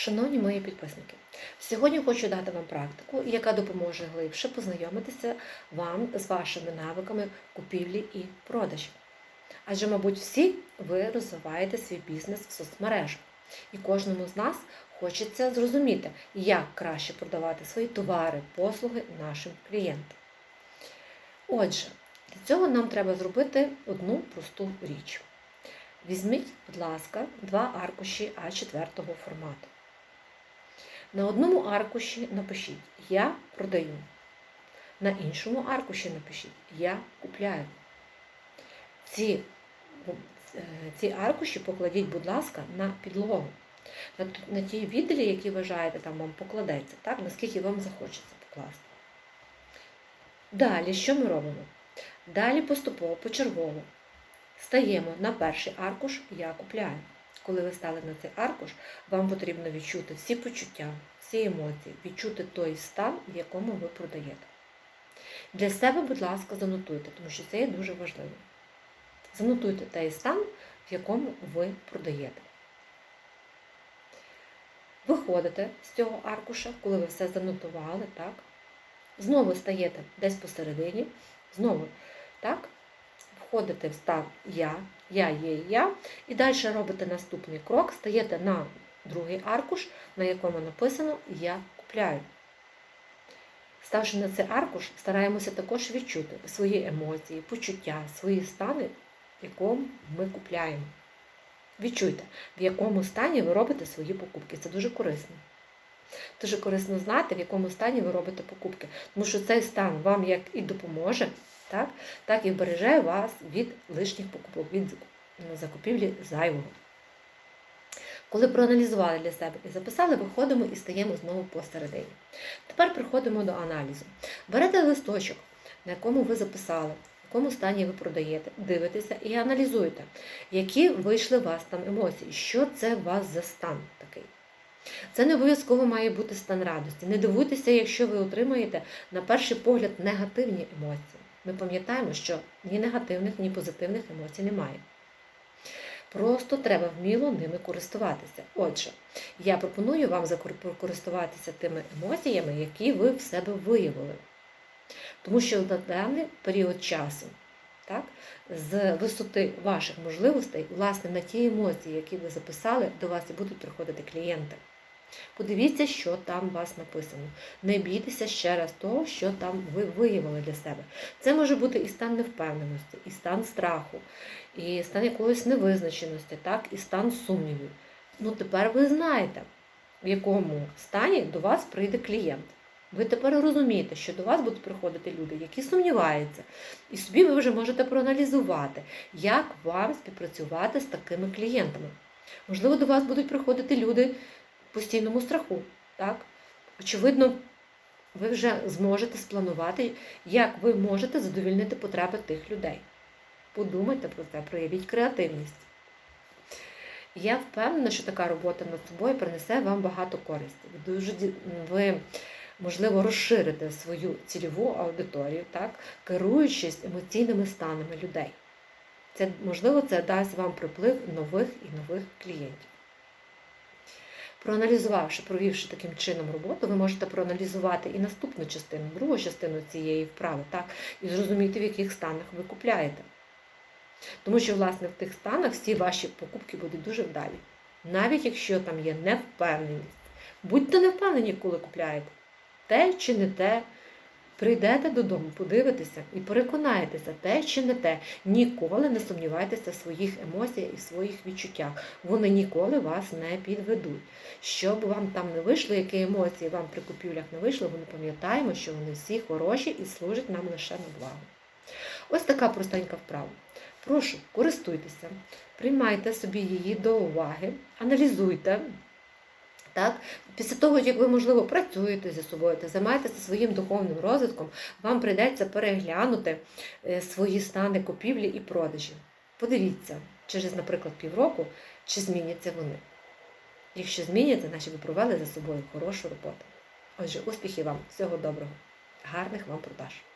Шановні мої підписники, сьогодні хочу дати вам практику, яка допоможе глибше познайомитися вам з вашими навиками купівлі і продажу. Адже, мабуть, всі ви розвиваєте свій бізнес в соцмережах, і кожному з нас хочеться зрозуміти, як краще продавати свої товари, послуги нашим клієнтам. Отже, для цього нам треба зробити одну просту річ. Візьміть, будь ласка, два аркуші А4 формату. На одному аркуші напишіть Я продаю. На іншому аркуші напишіть Я купляю. Ці, е, ці аркуші покладіть, будь ласка, на підлогу. На, на ті відділі, які вважаєте, там вам покладеться, так, наскільки вам захочеться покласти. Далі, що ми робимо? Далі поступово, почергово стаємо на перший аркуш Я купляю. Коли ви стали на цей аркуш, вам потрібно відчути всі почуття, всі емоції, відчути той стан, в якому ви продаєте. Для себе, будь ласка, занотуйте, тому що це є дуже важливо. Занотуйте той стан, в якому ви продаєте. Виходите з цього аркуша, коли ви все занотували, так? Знову стаєте десь посередині, знову так, входите в стан Я, Я є я, і далі робите наступний крок, стаєте на другий аркуш, на якому написано Я купляю. Ставши на цей аркуш, стараємося також відчути свої емоції, почуття, свої стани, в якому ми купляємо. Відчуйте, в якому стані ви робите свої покупки. Це дуже корисно. Дуже корисно знати, в якому стані ви робите покупки. Тому що цей стан вам як і допоможе, так, так і вбереже вас від лишніх покупок, від закупівлі зайвого. Коли проаналізували для себе і записали, виходимо і стаємо знову посередині. Тепер приходимо до аналізу. Берете листочок, на якому ви записали, в якому стані ви продаєте, дивитеся і аналізуєте, які вийшли у вас там емоції, що це у вас за стан такий. Це не обов'язково має бути стан радості. Не дивуйтеся, якщо ви отримаєте, на перший погляд, негативні емоції. Ми пам'ятаємо, що ні негативних, ні позитивних емоцій немає. Просто треба вміло ними користуватися. Отже, я пропоную вам користуватися тими емоціями, які ви в себе виявили. Тому що на даний період часу, так, з висоти ваших можливостей, власне, на ті емоції, які ви записали, до вас і будуть приходити клієнти. Подивіться, що там у вас написано. Не бійтеся ще раз того, що там ви виявили для себе. Це може бути і стан невпевненості, і стан страху, і стан якоїсь невизначеності, так, і стан сумнівів. Ну, тепер ви знаєте, в якому стані до вас прийде клієнт. Ви тепер розумієте, що до вас будуть приходити люди, які сумніваються. І собі ви вже можете проаналізувати, як вам співпрацювати з такими клієнтами. Можливо, до вас будуть приходити люди в постійному страху. Так? Очевидно, ви вже зможете спланувати, як ви можете задовільнити потреби тих людей. Подумайте про це, проявіть креативність. Я впевнена, що така робота над собою принесе вам багато користі. Ви дуже ви, можливо, розширите свою цільову аудиторію, так, керуючись емоційними станами людей. Це, Можливо, це дасть вам приплив нових і нових клієнтів. Проаналізувавши, провівши таким чином роботу, ви можете проаналізувати і наступну частину, другу частину цієї вправи, так, і зрозуміти, в яких станах ви купляєте. Тому що, власне, в тих станах всі ваші покупки будуть дуже вдалі. Навіть якщо там є невпевненість. Будьте не впевнені, коли купляєте. Те чи не те. Прийдете додому, подивитеся і переконаєтеся, те чи не те. Ніколи не сумнівайтеся в своїх емоціях і в своїх відчуттях. Вони ніколи вас не підведуть. Щоб вам там не вийшло, які емоції вам при купівлях не вийшло, ми пам'ятаємо, що вони всі хороші і служать нам лише на благо. Ось така простенька вправа. Прошу, користуйтеся, приймайте собі її до уваги, аналізуйте. Так? Після того, як ви, можливо, працюєте зі собою, та займаєтеся своїм духовним розвитком, вам прийдеться переглянути свої стани купівлі і продажі. Подивіться, через, наприклад, півроку, чи зміняться вони. Якщо зміняться, значить ви провели за собою хорошу роботу. Отже, успіхів вам, всього доброго, гарних вам продаж!